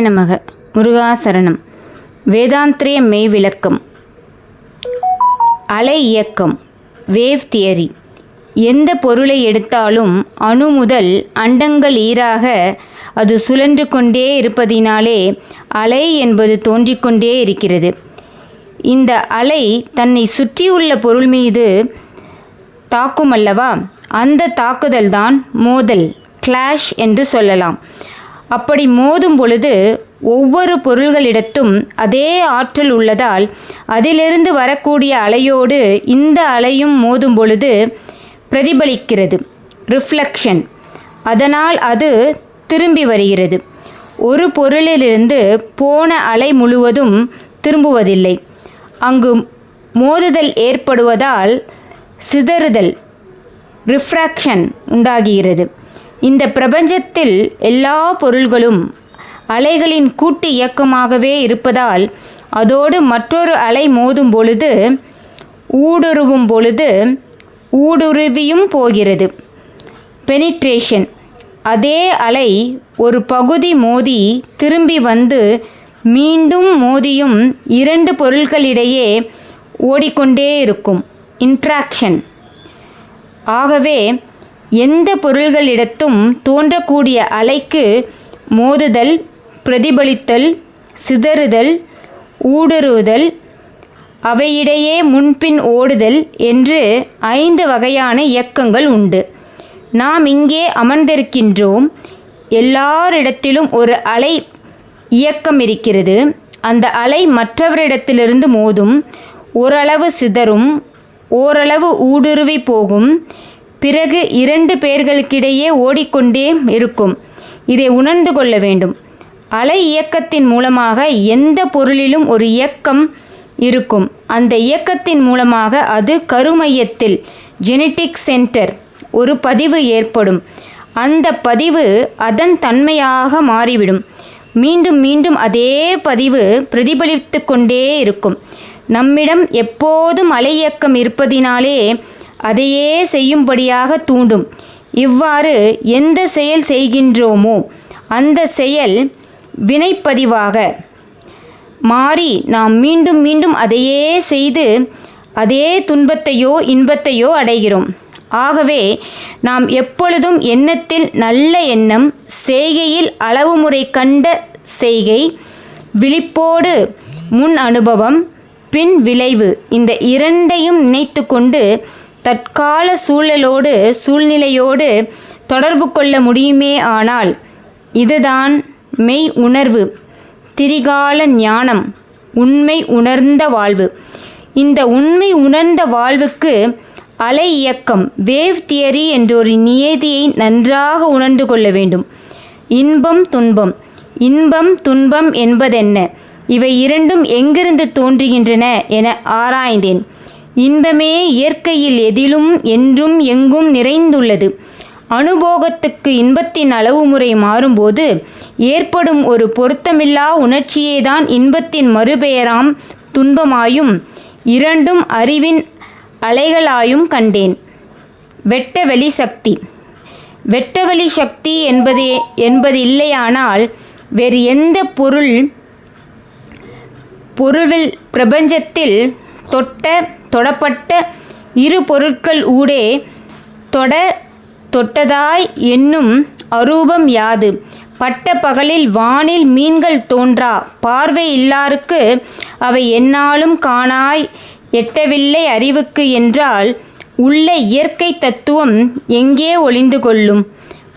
நமக. முருகாசரணம் வேதாந்திரிய மெய் விளக்கம். அலை இயக்கம். Wave theory. எந்த பொருளை எடுத்தாலும் அணு முதல் அண்டங்கள் ஈராக அது சுழன்று கொண்டே இருப்பதினாலே அலை என்பது தோன்றிக்கொண்டே இருக்கிறது. இந்த அலை தன்னை சுற்றியுள்ள பொருள் மீது தாக்கும் அல்லவா அந்த தாக்குதல்தான் மோதல் கிளாஷ் என்று சொல்லலாம். அப்படி மோதும் பொழுது ஒவ்வொரு பொருள்களிடத்தும் அதே ஆற்றல் உள்ளதால் அதிலிருந்து வரக்கூடிய அலையோடு இந்த அலையும் மோதும் பொழுது பிரதிபலிக்கிறது ரிஃப்ளெக்ஷன் அதனால் அது திரும்பி வருகிறது. ஒரு பொருளிலிருந்து போன அலை முழுவதும் திரும்புவதில்லை. அங்கு மோதுதல் ஏற்படுவதால் சிதறுதல் ரிஃப்ராக்ஷன் உண்டாகிறது. இந்த பிரபஞ்சத்தில் எல்லா பொருள்களும் அலைகளின் கூட்டு இயக்கமாகவே இருப்பதால் அதோடு மற்றொரு அலை மோதும் பொழுது ஊடுருவும் பொழுது ஊடுருவியும் போகிறது. பெனிட்ரேஷன் அதே அலை ஒரு பகுதி மோதி திரும்பி வந்து மீண்டும் மோதியும் இரண்டு பொருட்களிடையே ஓடிக்கொண்டே இருக்கும். இன்ட்ராக்ஷன் ஆகவே எந்த பொருள்களிடத்தும் தோன்றக்கூடிய அலைக்கு மோதுதல் பிரதிபலித்தல் சிதறுதல் ஊடுருவுதல் அவையிடையே முன்பின் ஓடுதல் என்று ஐந்து வகையான இயக்கங்கள் உண்டு. நாம் இங்கே அமர்ந்திருக்கின்றோம். எல்லாரிடத்திலும் ஒரு அலை இயக்கம் இருக்கிறது. அந்த அலை மற்றவரிடத்திலிருந்து மோதும். ஓரளவு சிதறும். ஓரளவு ஊடுருவி போகும். பிறகு இரண்டு பேர்களுக்கிடையே ஓடிக்கொண்டே இருக்கும். இதை உணர்ந்து கொள்ள வேண்டும். அலை இயக்கத்தின் மூலமாக எந்த பொருளிலும் ஒரு இயக்கம் இருக்கும். அந்த இயக்கத்தின் மூலமாக அது கருமையத்தில் ஜெனட்டிக் சென்டர் ஒரு பதிவு ஏற்படும். அந்த பதிவு அதன் தன்மையாக மாறிவிடும். மீண்டும் மீண்டும் அதே பதிவு பிரதிபலித்து கொண்டே இருக்கும். நம்மிடம் எப்போதும் அலை இயக்கம் இருப்பதினாலே அதையே செய்யும்படியாக தூண்டும். இவ்வாறு எந்த செயல் செய்கின்றோமோ அந்த செயல் வினைப்பதிவாக மாறி நாம் மீண்டும் மீண்டும் அதையே செய்து அதே துன்பத்தையோ இன்பத்தையோ அடைகிறோம். ஆகவே நாம் எப்பொழுதும் எண்ணத்தில் நல்ல எண்ணம் செய்கையில் அளவுமுறை கண்ட செய்கை விழிப்போடு முன் அனுபவம் பின் விளைவு இந்த இரண்டையும் நினைத்து கொண்டு தற்கால சூழலோடு சூழ்நிலையோடு தொடர்பு கொள்ள முடியுமே ஆனால் இதுதான் மெய் உணர்வு திரிகால ஞானம் உண்மை உணர்ந்த வாழ்வு. இந்த உண்மை உணர்ந்த வாழ்வுக்கு அலை இயக்கம் வேவ் தியரி என்றொரு நியதியை நன்றாக உணர்ந்து கொள்ள வேண்டும். இன்பம் துன்பம் இன்பம் துன்பம் என்பதென்ன? இவை இரண்டும் எங்கிருந்து தோன்றுகின்றன என ஆராய்ந்தேன். இன்பமே இயற்கையில் எதிலும் என்றும் எங்கும் நிறைந்துள்ளது. அனுபோகத்துக்கு இன்பத்தின் அளவுமுறை மாறும்போது ஏற்படும் ஒரு பொருத்தமில்லா உணர்ச்சியேதான் இன்பத்தின் மறுபெயராம் துன்பமாயும் இரண்டும் அறிவின் அலைகளாயும் கண்டேன். வெட்டவெளி சக்தி. வெட்டவெளி சக்தி என்பதே என்பது இல்லையானால் வேறு எந்த பொருள் பொருளில் பிரபஞ்சத்தில் தொட்ட தொடப்பட்ட இரு பொருட்கள் ஊடே தொட தொட்டதாய் என்னும் அரூபம் யாது? பட்ட பகலில் வானில் மீன்கள் தோன்றா? பார்வை இல்லாருக்கு அவை என்னாலும் காணாய் எட்டவில்லை அறிவுக்கு என்றால் உள்ள இயற்கை தத்துவம் எங்கே ஒளிந்து கொள்ளும்?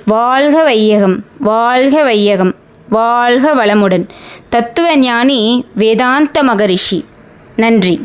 வாழ்க வையகம் வாழ்க வையகம் வாழ்க வளமுடன். தத்துவ ஞானி வேதாந்த மகரிஷி. நன்றி.